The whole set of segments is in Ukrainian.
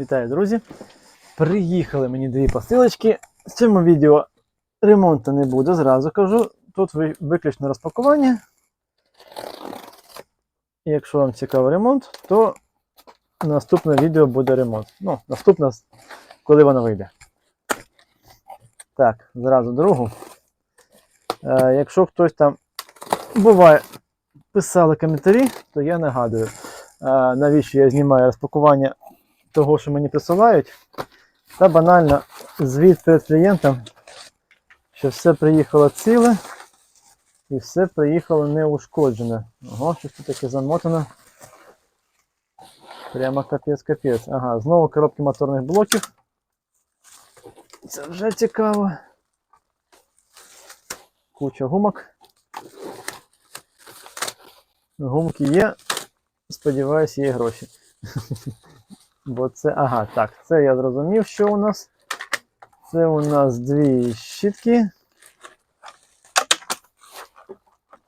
Вітаю, друзі! Приїхали мені дві посилочки. В цьому відео ремонту не буде, зразу кажу. Тут виключно розпакування. І якщо вам цікавий ремонт, то наступне відео буде ремонт. Ну, наступне, коли воно вийде. Так, зразу другу. Е, якщо хтось там буває, писали коментарі, то я нагадую, е, навіщо я знімаю розпакування того, що мені присилають, та банально звіт перед клієнтом, що все приїхало ціле і все приїхало неушкоджене. Ого, щось тут таке замотано. Прямо капець-капець. Ага, знову коробки моторних блоків. Це вже цікаво. Куча гумок. Гумки є. Сподіваюсь, є гроші. Бо це. Ага, так, це я зрозумів, що у нас. Це у нас дві щітки.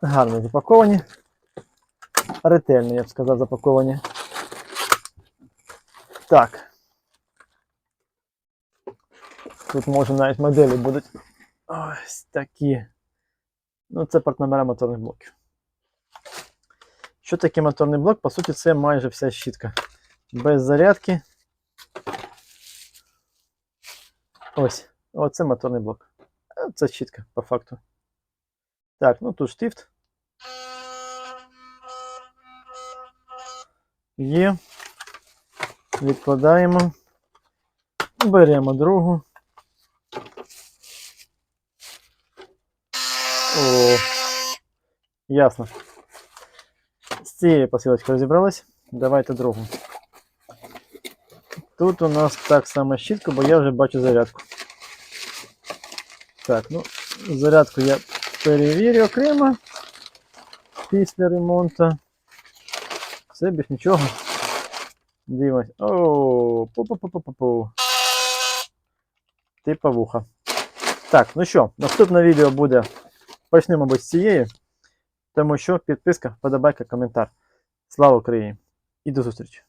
Гарно запаковані. Ретельно, я б сказав, запаковані. Так. Тут може навіть моделі будуть ось такі. Ну, це портномера моторних блоків. Що таке моторний блок? По суті, це майже вся щітка. Без зарядки. Ось. Оце моторний блок. Е, Це щітка, по факту. Так, ну тут штифт. Є. Відкладаємо. Беремо другу. О, ясно. З цією посилочкою розібрались. Давайте другу. Тут у нас так само щітка, бо я вже бачу зарядку. Так, ну, зарядку я перевірю окремо після ремонту. Все, більш нічого. Дивимось. Оу, пу-пу-пу-пу-пу. Типа вуха. Так, ну що, наступне відео буде. Почнемо, мабуть, з цієї. Тому що підписка, подобайка, коментар. Слава Україні! І до зустрічі!